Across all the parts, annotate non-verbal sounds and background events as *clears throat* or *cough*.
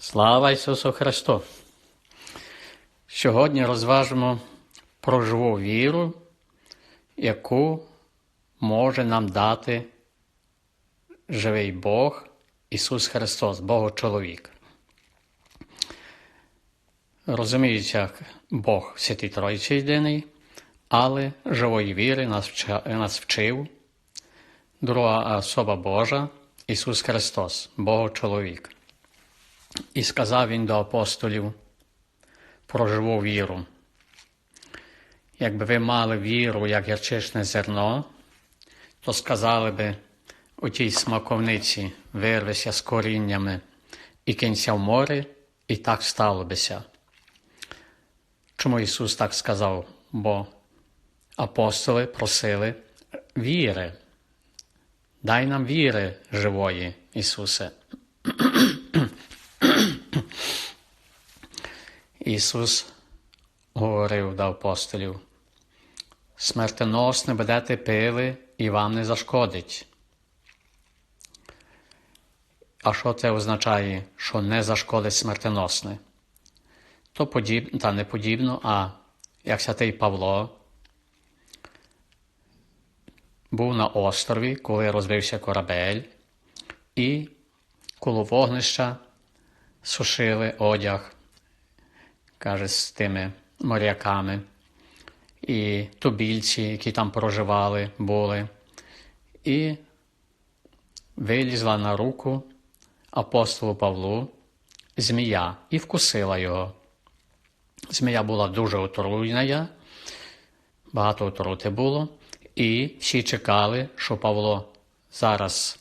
Слава Ісусу Христу! Сьогодні розважимо про живу віру, яку може нам дати живий Бог Ісус Христос, Бог чоловік. Розуміється, Бог Святий Тройці єдиний, але живої віри нас, вчив друга особа Божа Ісус Христос, Бог чоловік. І сказав він до апостолів про живу віру. Якби ви мали віру, як гірчичне зерно, то сказали би у тій смаковниці вирвися з коріннями і кинься в море, і так стало бися. Чому Ісус так сказав? Бо апостоли просили віри. Дай нам віри живої, Ісусе. Ісус говорив до апостолів, смертоносне будете пили і вам не зашкодить. А що це означає, що не зашкодить смертоносне? То подіб... та не подібно, а як святий Павло був на острові, коли розбився корабель, і коло вогнища сушили одяг каже, з тими моряками, і тубільці, які там проживали, були, і вилізла на руку апостолу Павлу змія і вкусила його. Змія була дуже отруйна, багато отрути було, і всі чекали, що Павло зараз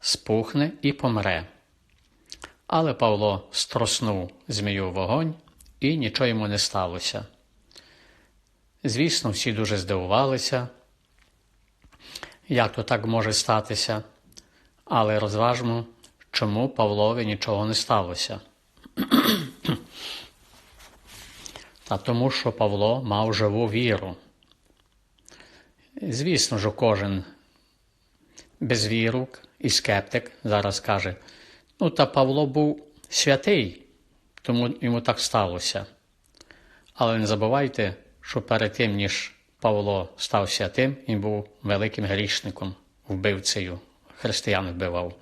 спухне і помре. Але Павло строснув змію вогонь, і нічого йому не сталося. Звісно, всі дуже здивувалися, як то так може статися, але розважмо, чому Павлові нічого не сталося. Та тому, що Павло мав живу віру. Звісно ж, кожен безвірук і скептик зараз каже: ну, та Павло був святий тому йому так сталося. Але не забувайте, що перед тим, ніж Павло став святим, він був великим грішником, вбивцею, християн вбивав.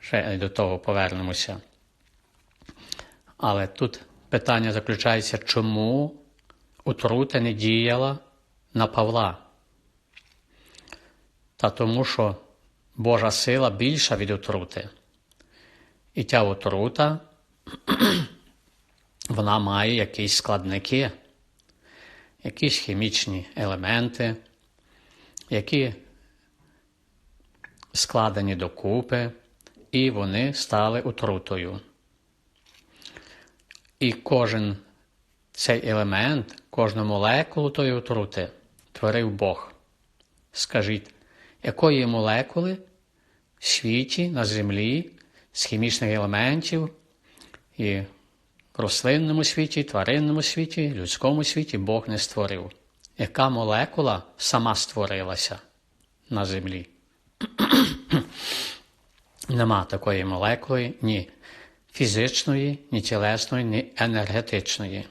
Ще до того повернемося. Але тут питання заключається, чому отрута не діяла на Павла? Та тому, що Божа сила більша від отрути. І ця отрута *clears throat* вона має якісь складники, якісь хімічні елементи, які складені докупи, і вони стали отрутою. І кожен цей елемент, кожну молекулу тої отрути творив Бог. Скажіть, якої молекули в світі на землі з хімічних елементів і в рослинному світі, тваринному світі, людському світі Бог не створив. Яка молекула сама створилася на землі? *clears throat* Нема такої молекули ні фізичної, ні тілесної, ні енергетичної.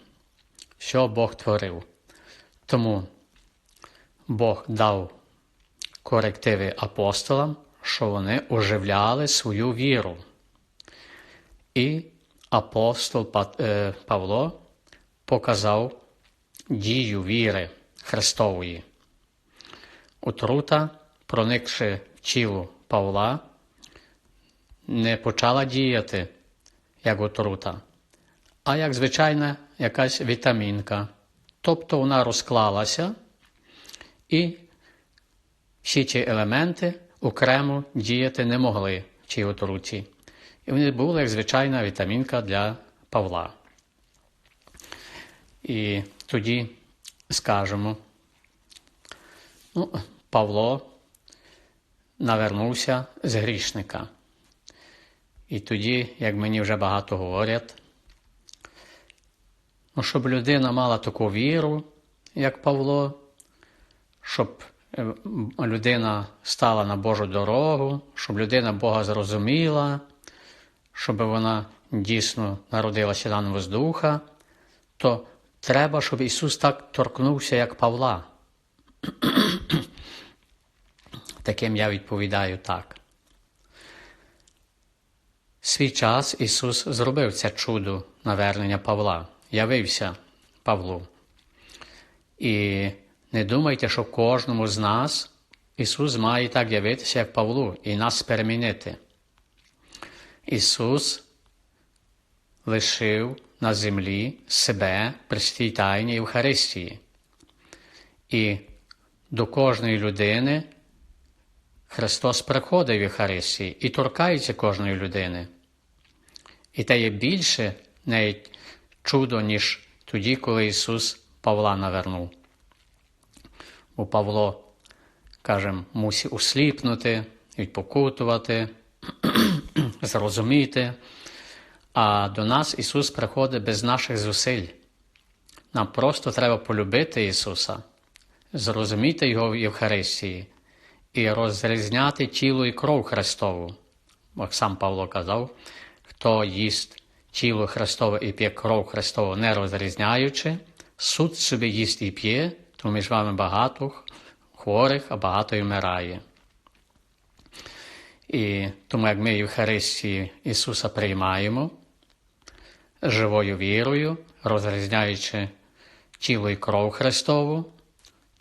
Що Бог творив. Тому Бог дав корективи апостолам, що вони оживляли свою віру. І апостол е, Павло показав дію віри Христової. Отрута, проникши в тіло Павла, не почала діяти як отрута, а як звичайна якась вітамінка. Тобто вона розклалася і всі ці елементи окремо діяти не могли в цій отруті. І вони були як звичайна вітамінка для Павла. І тоді скажемо, ну, Павло навернувся з грішника. І тоді, як мені вже багато говорять, ну, щоб людина мала таку віру, як Павло, щоб е, людина стала на Божу дорогу, щоб людина Бога зрозуміла щоб вона дійсно народилася даного з духа, то треба, щоб Ісус так торкнувся, як Павла. *clears throat* Таким я відповідаю так. Свій час Ісус зробив це чудо навернення Павла, явився Павлу. І не думайте, що кожному з нас Ісус має так явитися, як Павлу, і нас перемінити. Ісус лишив на землі себе при свій тайні Євхаристії. І до кожної людини Христос приходить в Євхаристії і торкається кожної людини. І те є більше навіть чудо, ніж тоді, коли Ісус Павла навернув. Бо Павло, кажем, мусить усліпнути, відпокутувати, зрозуміти. А до нас Ісус приходить без наших зусиль. Нам просто треба полюбити Ісуса, зрозуміти Його в Євхаристії і розрізняти тіло і кров Христову. Як сам Павло казав, хто їсть тіло Христове і п'є кров Христову, не розрізняючи, суд собі їсть і п'є, то між вами багато хворих, а багато й вмирає. І тому, як ми Євхаристії Ісуса приймаємо живою вірою, розрізняючи тіло і кров Христову,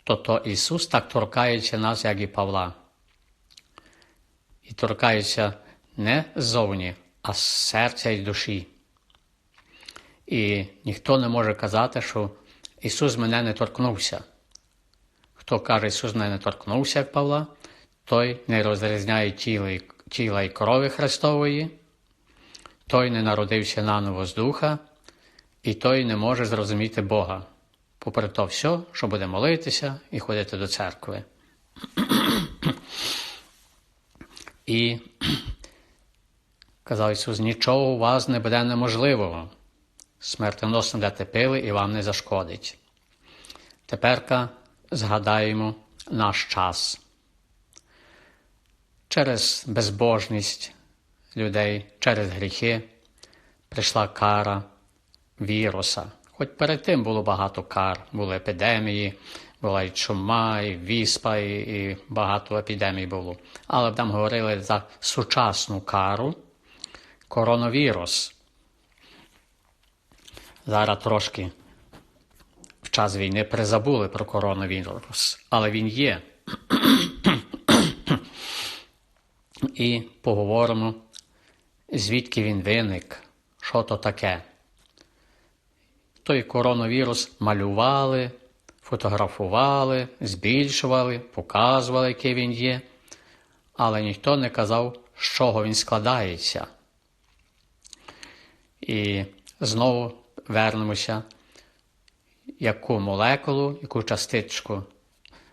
то то Ісус так торкається нас, як і Павла. І торкається не ззовні, а з серця і душі. І ніхто не може казати, що Ісус мене не торкнувся. Хто каже, Ісус мене не торкнувся, як Павла, той не розрізняє тіла, і крові Христової, той не народився наново з духа, і той не може зрозуміти Бога, попри то все, що буде молитися і ходити до церкви. І казав Ісус, нічого у вас не буде неможливого. Смертоносно дати пили і вам не зашкодить. Теперка згадаємо наш час. Через безбожність людей, через гріхи прийшла кара віруса. Хоч перед тим було багато кар, були епідемії, була і чума, і віспа, і, і багато епідемій було. Але там говорили за сучасну кару коронавірус. Зараз трошки в час війни призабули про коронавірус, але він є. І поговоримо, звідки він виник, що то таке. Той коронавірус малювали, фотографували, збільшували, показували, який він є, але ніхто не казав, з чого він складається. І знову вернемося, яку молекулу, яку частичку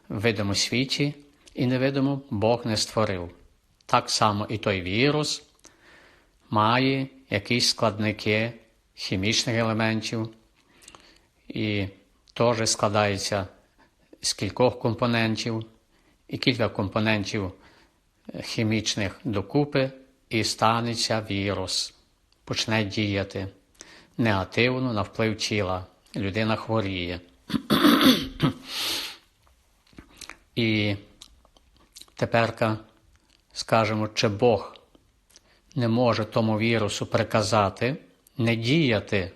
в видимому світі і невидимо Бог не створив. Так само і той вірус має якісь складники хімічних елементів і теж складається з кількох компонентів, і кілька компонентів хімічних докупи, і станеться вірус, почне діяти негативно на вплив тіла. Людина хворіє. *clears throat* І теперка скажемо, чи Бог не може тому вірусу приказати не діяти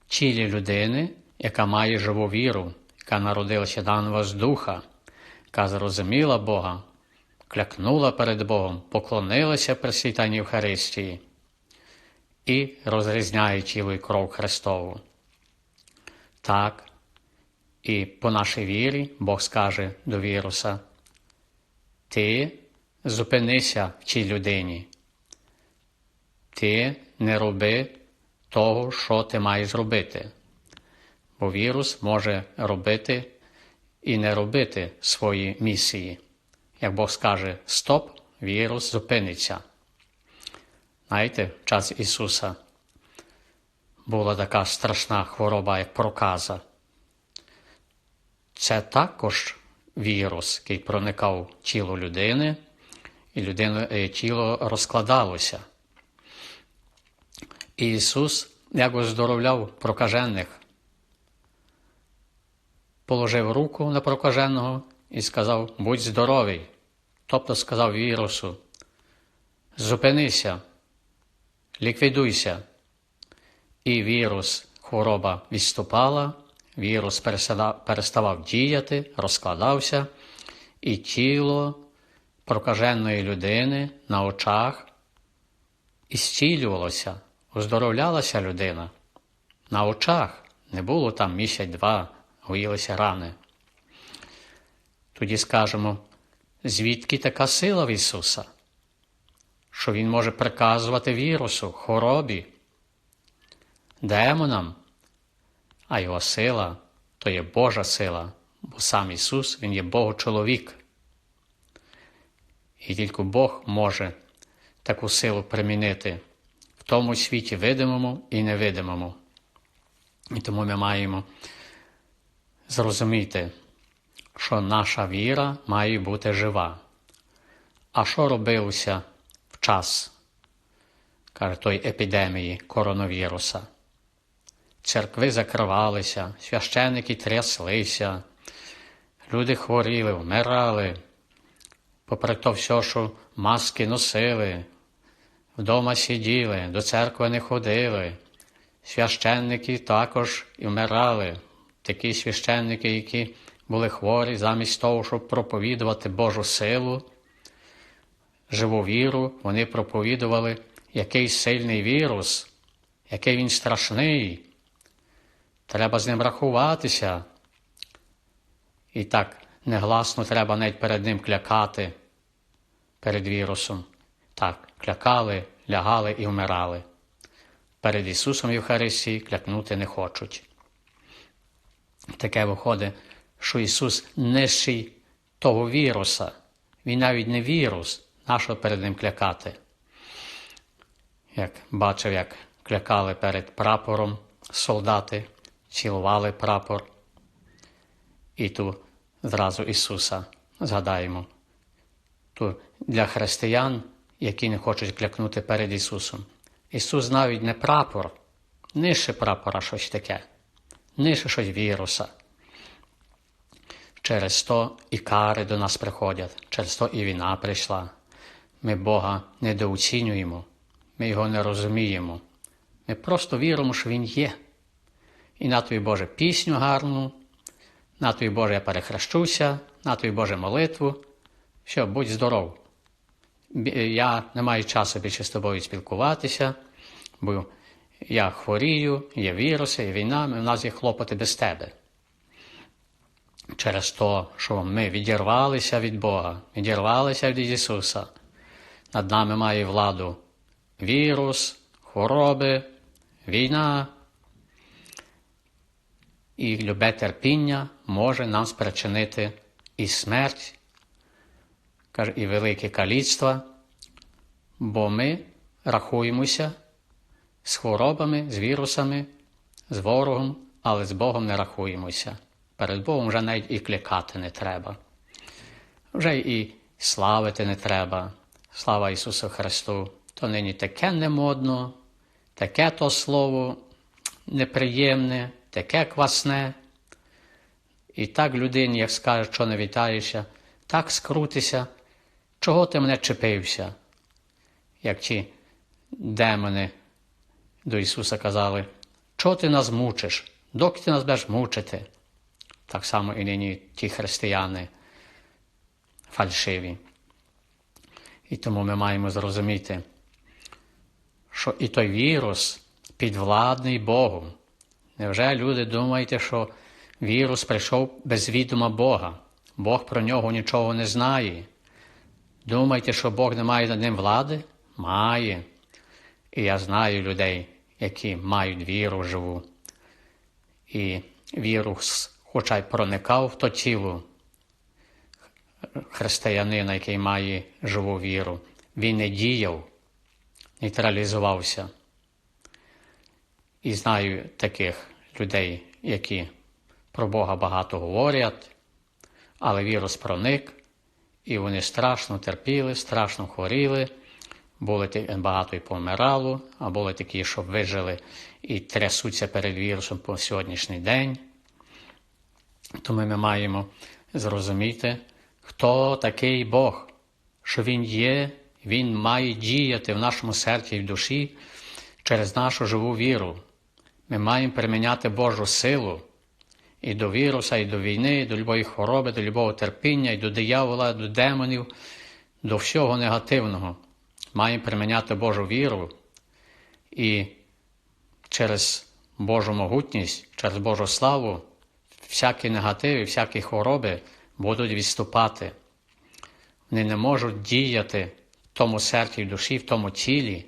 в тілі людини, яка має живу віру, яка народилася даного з духа, яка зрозуміла Бога, клякнула перед Богом, поклонилася при світанні Євхаристії і розрізняє тіло і кров Христову. Так, і по нашій вірі Бог скаже до віруса, ти зупинися в цій людині, ти не роби того, що ти маєш робити, бо вірус може робити і не робити свої місії. Як Бог скаже стоп, вірус зупиниться. Знаєте, в час Ісуса була така страшна хвороба, як проказа. Це також вірус, який проникав в тіло людини, і людина, тіло розкладалося. І Ісус як оздоровляв прокажених, положив руку на прокаженого і сказав: Будь здоровий. Тобто сказав вірусу, зупинися, ліквідуйся. І вірус, хвороба відступала, вірус переставав діяти, розкладався, і тіло прокаженої людини на очах ісцілювалося, оздоровлялася людина. На очах не було там місяць-два, гоїлися рани. Тоді скажемо, звідки така сила в Ісуса, що Він може приказувати вірусу, хворобі, демонам, а Його сила то є Божа сила, бо сам Ісус Він є Бог-чоловік. І тільки Бог може таку силу примінити в тому світі видимому і невидимому. І тому ми маємо зрозуміти, що наша віра має бути жива. А що робилося в час каже, той епідемії коронавіруса? Церкви закривалися, священники тряслися, люди хворіли, вмирали попри то все, що маски носили, вдома сиділи, до церкви не ходили, священники також і вмирали, такі священники, які були хворі, замість того, щоб проповідувати Божу силу, живу віру, вони проповідували який сильний вірус, який він страшний. Треба з ним рахуватися. І так негласно треба навіть перед ним клякати, перед вірусом. Так, клякали, лягали і вмирали. Перед Ісусом Євхаристії клякнути не хочуть. Таке виходить, що Ісус нижчий того віруса. Він навіть не вірус, нащо перед ним клякати. Як бачив, як клякали перед прапором солдати, цілували прапор. І ту зразу Ісуса згадаємо. То для християн, які не хочуть клякнути перед Ісусом. Ісус навіть не прапор, нижче прапора щось таке, нижче щось віруса. Через то і кари до нас приходять, через то і війна прийшла. Ми Бога недооцінюємо, ми Його не розуміємо. Ми просто віримо, що Він є. І на тобі Боже пісню гарну на тобі Боже, я перехрещуся, на тобі Боже молитву. Все, будь здоров. Я не маю часу більше з тобою спілкуватися, бо я хворію, є віруси, є війна, у нас є хлопоти без тебе. Через те, що ми відірвалися від Бога, відірвалися від Ісуса. Над нами має владу вірус, хвороби, війна, і любе терпіння може нам спричинити і смерть, і велике каліцтво, бо ми рахуємося з хворобами, з вірусами, з ворогом, але з Богом не рахуємося. Перед Богом вже навіть і кликати не треба. Вже і славити не треба. Слава Ісусу Христу! То нині таке немодно, таке то слово неприємне таке квасне. І так людині, як скаже, що не вітаєшся, так скрутися, чого ти мене чепився, як ті демони до Ісуса казали, чого ти нас мучиш, доки ти нас будеш мучити? Так само і нині ті християни фальшиві. І тому ми маємо зрозуміти, що і той вірус підвладний Богу. Невже люди думаєте, що вірус прийшов без відома Бога? Бог про нього нічого не знає. Думаєте, що Бог не має над ним влади? Має. І я знаю людей, які мають віру живу. І вірус, хоча й проникав в то тіло християнина, який має живу віру, він не діяв, нейтралізувався. І знаю таких людей, які про Бога багато говорять, але вірус проник, і вони страшно терпіли, страшно хворіли, Були багато і помирало, а були такі, що вижили і трясуться перед вірусом по сьогоднішній день. Тому ми маємо зрозуміти, хто такий Бог, що Він є, Він має діяти в нашому серці і в душі через нашу живу віру. Ми маємо приміняти Божу силу і до віруса, і до війни, і до любої хвороби, до любого терпіння, і до диявола, до демонів, до всього негативного. Маємо приміняти Божу віру і через Божу могутність, через Божу славу, всякі негативи, всякі хвороби будуть відступати. Вони не можуть діяти в тому серці, в душі, в тому тілі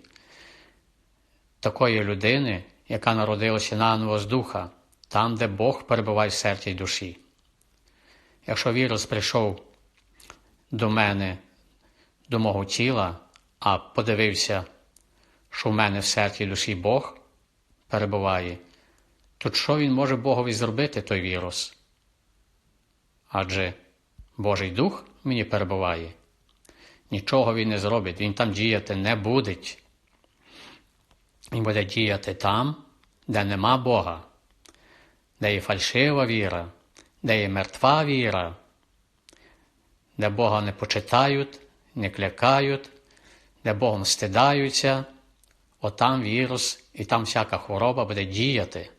такої людини, яка народилася наново з духа, там, де Бог перебуває в серці й душі. Якщо вірус прийшов до мене, до мого тіла, а подивився, що в мене в серці й душі Бог перебуває, то що він може Богові зробити, той вірус? Адже Божий Дух мені перебуває. Нічого він не зробить, він там діяти не буде. Він буде діяти там, де нема Бога, де є фальшива віра, де є мертва віра, де Бога не почитають, не клякають, де Богом стидаються, отам вірус і там всяка хвороба буде діяти.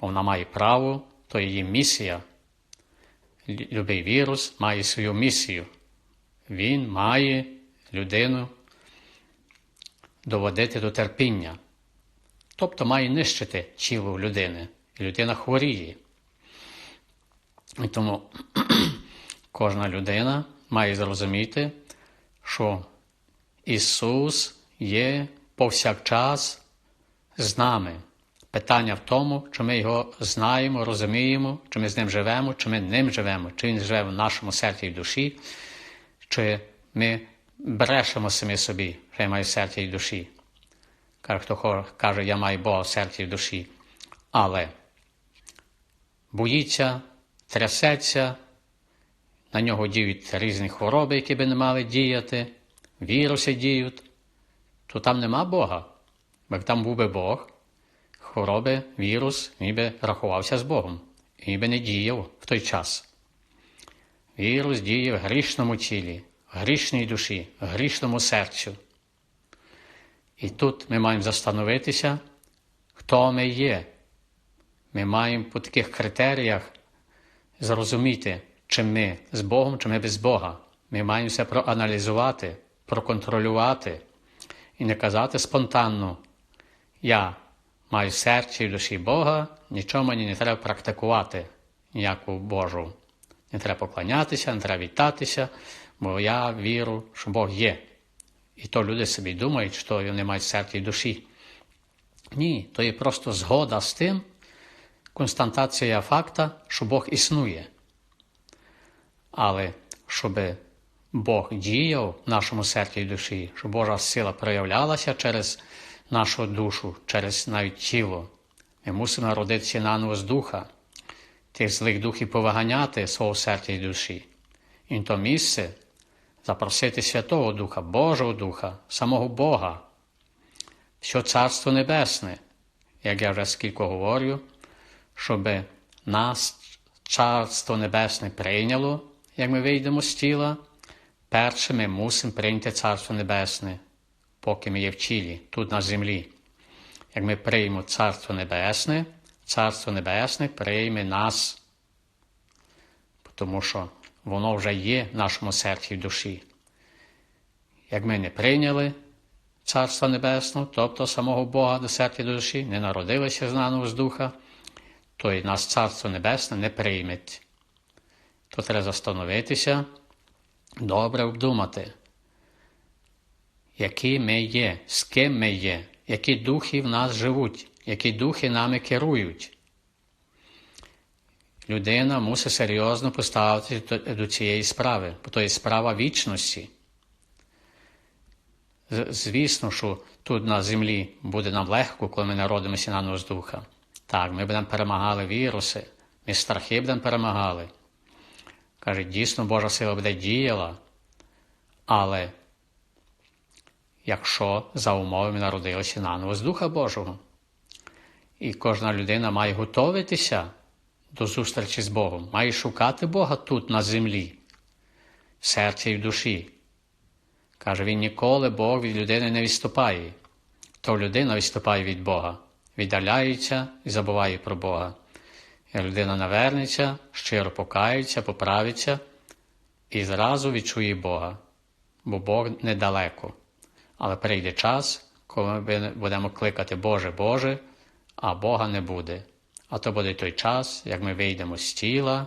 Бо вона має право, то її місія. Любий вірус має свою місію. Він має людину доводити до терпіння, тобто має нищити тіло людини, і людина хворіє. І тому *clears throat* кожна людина має зрозуміти, що Ісус є повсякчас з нами. Питання в тому, чи ми його знаємо, розуміємо, чи ми з ним живемо, чи ми ним живемо, чи він живе в нашому серці і душі, чи ми брешемо самі собі, що я маю серце і душі. Каже, хто каже, я маю Бога в серці і душі. Але боїться, трясеться, на нього діють різні хвороби, які би не мали діяти, віруси діють, то там нема Бога. Бо як там був би Бог, хвороби, вірус, він би рахувався з Богом. Він би не діяв в той час. Вірус діє в грішному тілі, грішній душі, грішному серцю. І тут ми маємо застановитися, хто ми є. Ми маємо по таких критеріях зрозуміти, чи ми з Богом, чи ми без Бога. Ми маємо це проаналізувати, проконтролювати і не казати спонтанно, я маю в і душі Бога, нічого мені не треба практикувати, ніяку Божу. Не треба поклонятися, не треба вітатися, бо я вірю, що Бог є. І то люди собі думають, що вони мають в серці і душі. Ні, то є просто згода з тим, констатація факта, що Бог існує. Але щоб Бог діяв в нашому серці і душі, щоб Божа сила проявлялася через нашу душу, через навіть тіло, ми мусимо народитися наново з духа, тих злих духів повиганяти свого серця і душі. І то місце запросити Святого Духа, Божого Духа, самого Бога, що Царство Небесне, як я вже скільки говорю, щоб нас Царство Небесне прийняло, як ми вийдемо з тіла, перше ми мусимо прийняти Царство Небесне, поки ми є в тілі, тут на землі. Як ми приймемо Царство Небесне, Царство Небесне прийме нас, тому що воно вже є в нашому серці і душі. Як ми не прийняли Царства Небесного, тобто самого Бога до серця і душі, не народилися з наново з духа, то й нас Царство Небесне не прийме. То треба застановитися, добре обдумати, які ми є, з ким ми є, які духи в нас живуть, які духи нами керують. Людина мусить серйозно поставитися до, до цієї справи, бо то є справа вічності. Звісно, що тут на землі буде нам легко, коли ми народимося на з духа. Так, ми будемо перемагали віруси, ми страхи будемо перемагали. Каже, дійсно Божа сила буде діяла, але якщо за умови ми народилися наново з Духа Божого. І кожна людина має готуватися до зустрічі з Богом, має шукати Бога тут, на землі, в серці і в душі. Каже, він ніколи Бог від людини не відступає. То людина відступає від Бога, віддаляється і забуває про Бога. І людина навернеться, щиро покається, поправиться і зразу відчує Бога, бо Бог недалеко. Але прийде час, коли ми будемо кликати Боже, Боже, а Бога не буде. А то буде той час, як ми вийдемо з тіла,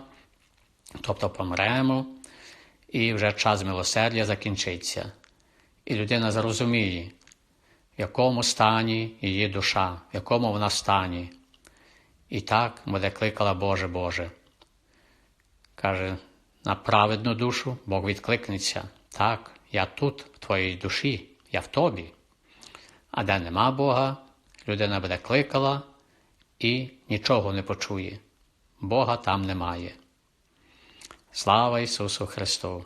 тобто помремо, і вже час милосердя закінчиться. І людина зрозуміє, в якому стані її душа, в якому вона стані. І так буде кликала Боже Боже. Каже, на праведну душу Бог відкликнеться. Так, я тут, в твоїй душі, я в тобі. А де нема Бога, людина буде кликала і нічого не почує. Бога там немає. Слава Ісусу Христу!